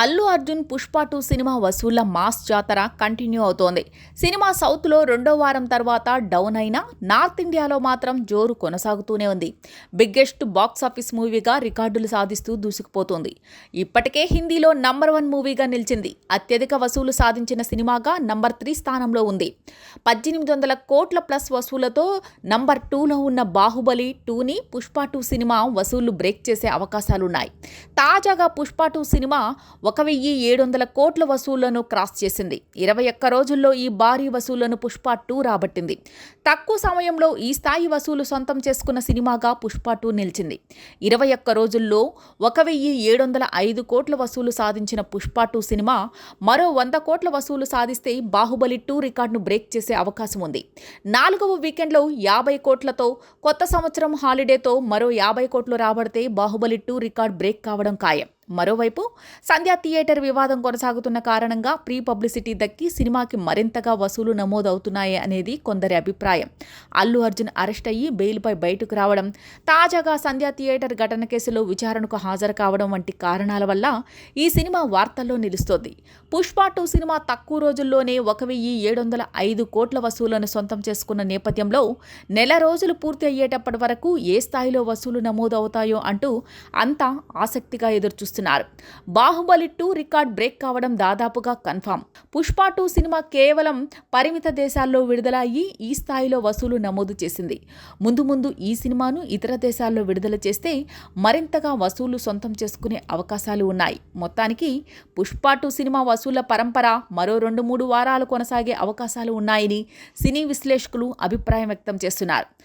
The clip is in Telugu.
అల్లు అర్జున్ పుష్ప టూ సినిమా వసూళ్ళ మాస్ జాతర కంటిన్యూ అవుతోంది. సినిమా సౌత్లో రెండో వారం తర్వాత డౌన్ అయినా నార్త్ ఇండియాలో మాత్రం జోరు కొనసాగుతూనే ఉంది. బిగ్గెస్ట్ బాక్స్ ఆఫీస్ మూవీగా రికార్డులు సాధిస్తూ దూసుకుపోతోంది. ఇప్పటికే హిందీలో నంబర్ వన్ మూవీగా నిలిచింది. అత్యధిక వసూలు సాధించిన సినిమాగా నంబర్ త్రీ స్థానంలో ఉంది. పద్దెనిమిది వందల కోట్ల ప్లస్ వసూలతో నంబర్ టూలో ఉన్న బాహుబలి టూని పుష్ప టూ సినిమా వసూళ్ళు బ్రేక్ చేసే అవకాశాలున్నాయి. తాజాగా పుష్ప టూ సినిమా ఒక వెయ్యి ఏడు వందల కోట్ల వసూళ్ళను క్రాస్ చేసింది. ఇరవై ఒక్క రోజుల్లో ఈ భారీ వసూళ్ళను పుష్ప టూ రాబట్టింది. తక్కువ సమయంలో ఈ స్థాయి వసూలు సొంతం చేసుకున్న సినిమాగా పుష్ప టూ నిలిచింది. ఇరవై ఒక్క రోజుల్లో ఒక వెయ్యి ఏడు వందల ఐదు కోట్ల వసూలు సాధించిన పుష్ప టూ సినిమా మరో వంద కోట్ల వసూలు సాధిస్తే బాహుబలి టూ రికార్డును బ్రేక్ చేసే అవకాశం ఉంది. నాలుగవ వీకెండ్లో యాభై కోట్లతో కొత్త సంవత్సరం హాలిడేతో మరో యాభై కోట్లు రాబడితే బాహుబలి టూ రికార్డ్ బ్రేక్ కావడం ఖాయం. మరోవైపు సంధ్యా థియేటర్ వివాదం కొనసాగుతున్న కారణంగా ప్రీ పబ్లిసిటీ దక్కి సినిమాకి మరింతగా వసూలు నమోదవుతున్నాయి అనేది కొందరి అభిప్రాయం. అల్లు అర్జున్ అరెస్ట్ అయ్యి బెయిల్పై బయటకు రావడం తాజాగా సంధ్యా థియేటర్ ఘటన కేసులో విచారణకు హాజరు కావడం వంటి కారణాల వల్ల ఈ సినిమా వార్తల్లో నిలుస్తోంది. పుష్ప టూ సినిమా తక్కువ రోజుల్లోనే ఒక వెయ్యి ఏడు వందల ఐదు కోట్ల వసూలను సొంతం చేసుకున్న నేపథ్యంలో నెల రోజులు పూర్తి అయ్యేటప్పటి వరకు ఏ స్థాయిలో వసూలు నమోదవుతాయో అంటూ అంతా ఆసక్తిగా ఎదురుచూస్తున్నారు. బాహుబలి టూ రికార్డ్ బ్రేక్ కావడం దాదాపుగా కన్ఫామ్. పుష్ప టూ సినిమా కేవలం పరిమిత దేశాల్లో విడుదల అయ్యి ఈ స్థాయిలో వసూలు నమోదు చేసింది. ముందు ముందు ఈ సినిమాను ఇతర దేశాల్లో విడుదల చేస్తే మరింతగా వసూలు సొంతం చేసుకునే అవకాశాలు ఉన్నాయి. మొత్తానికి పుష్ప టూ సినిమా వసూళ్ళ పరంపర మరో రెండు మూడు వారాలు కొనసాగే అవకాశాలు ఉన్నాయని సినీ విశ్లేషకులు అభిప్రాయం వ్యక్తం చేస్తున్నారు.